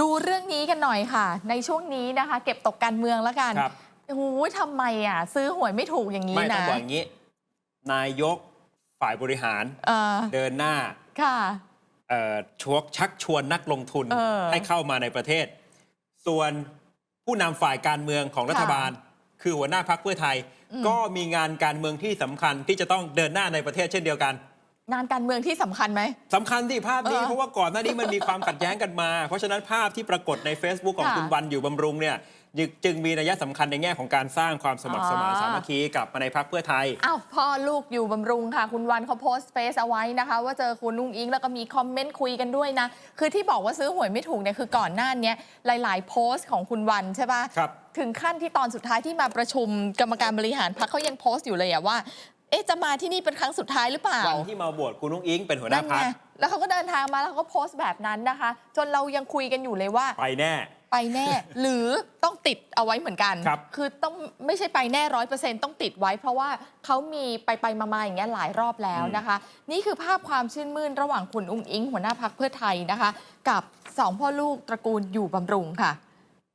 ดูเรื่องนี้กันหน่อยค่ะ ในช่วงนี้นะคะ เก็บตกการเมืองแล้วกันครับ โอ้โหทำไมอะ ซื้อหวยไม่ถูกอย่างนี้ไม่ต้อนะงบอกอย่างนี้ นายกฝ่ายบริหารเออเดินหน้าค่ะ เอ่อชวกชักชวนนักลงทุนเออให้เข้ามาในประเทศ ส่วนผู้นำฝ่ายการเมืองของรัฐบาล คือหัวหน้าพักเพื่อไทย อืม ก็มีงานการเมืองที่สำคัญที่จะต้องเดินหน้าในประเทศเช่นเดียวกัน งานการเมืองที่สำคัญไหม สำคัญที่ภาพนี้ เออเพราะว่าก่อนหน้านี้มันมีความขัดแย้งกันมา เพราะฉะนั้นภาพที่ปรากฏใน Facebook ของค่ะคุณวันอยู่บำรุงเนี่ยจึงจึงมีนัยสำคัญในแง่ของการสร้างความสมัครสมานอ๋อ สามัคคีกลับมาในพักเพื่อไทย อ้าวพ่อลูกอยู่บำรุงค่ะ คุณวันเขาโพสต์เฟซเอาไว้นะคะ ว่าเจอคุณนุ่งอิงแล้วก็มีคอมเมนต์คุยกันด้วยนะ คือที่บอกว่าซื้อหวยไม่ถูกเนี่ยคือก่อนหน้าเนี้ยหลาย ๆ โพสต์ของคุณวันใช่ปะครับ ถึงขั้นที่ตอนสุดท้ายที่มาประชุมกรรมการบริหารพรรคเขายังโพสต์อยู่เลยอะว่า เอ๊ะจะมาที่นี่เป็นครั้งสุดท้ายหรือเปล่า วันที่มาบวชคุณนุ้งอิงเป็นหัวหน้าพักไงแล้วเขาก็เดินทางมาแล้วเขาก็โพสต์แบบนั้นนะคะ จนเรายังคุยกันอยู่เลยว่า ไปแน่ ไปแน่ หรือต้องติดเอาไว้เหมือนกันครับอต้องไม่ใช่ไปแน่ร้อยเปอร์เซ็นต์ต้องติดไว้ เพราะว่าเขามีไปไปมามาอย่างเงี้ยหลายรอบแล้วนะคะ นี่คือภาพความชื่นมื่นระหว่างคุณอุ้งอิงหัวหน้าพักเพื่อไทยนะคะ กับสองพ่อลูกตระกูลอยู่บำรุงค่ะ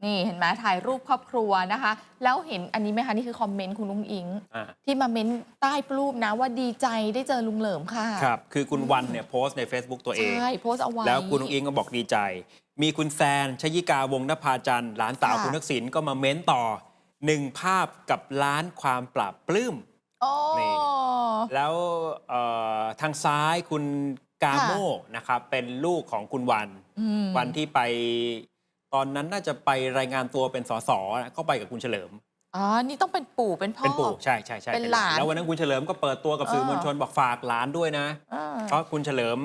นี่เห็นไหมถ่ายรูปครอบครัวนะคะ แล้วเห็นอันนี้ไหมคะ นี่คือคอมเมนต์คุณอุ้งอิง อ่าที่มาเม้นใต้รูปนะว่าดีใจได้เจอลุงเหลิมค่ะครับ คือคุณวันเนี่ยโพสต์ใน Facebook ตัวเอง ใช่โพสต์เอาไว้ แล้วคุณนุ้งอิงก็บอกดีใจ มีคุณแซนชยิกาวงศ์นภาจันทร์หลานสาวค่ะ คุณทักษิณก็มาเม้นต่อหนึ่งภาพกับล้านความปราบปลื้ม โอ้ นี่ แล้วเอ่อทางซ้ายคุณกาโมนะครับเป็นลูกของคุณวัน อืมวันที่ไป ตอนนั้นน่าจะไปรายงานตัวเป็นสสนะก็ไปกับคุณเฉลิม อ๋อ นี่ต้องเป็นปู่เป็นพ่อ เป็นปู่ใช่ใช่ใช่เป็นหลานแล้ววันนั้นคุณเฉลิมก็เปิดตัวกับสื่อเออมวลชนบอกฝากหลานด้วยนะ อ่า เพราะคุณเฉลิม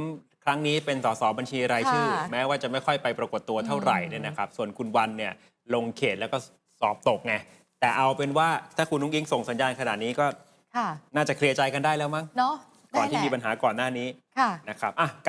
ครั้งนี้เป็นสสบัญชีรายชื่อ ค่ะแม้ว่าจะไม่ค่อยไปปรากฏตัวเท่าไหร่อืมเนี่ยนะครับ ส่วนคุณวันเนี่ยลงเขตแล้วก็สอบตกไงแต่เอาเป็นว่าถ้าคุณนุ้งอิงส่งสัญญาณขนาดนี้ก็ค่ะ น่าจะเคลียร์ใจกันได้แล้วมั้งเนาะก่อนที่ได้แหละมีปัญหาก่อนหน้านี้ค่ะ นะครับอะการ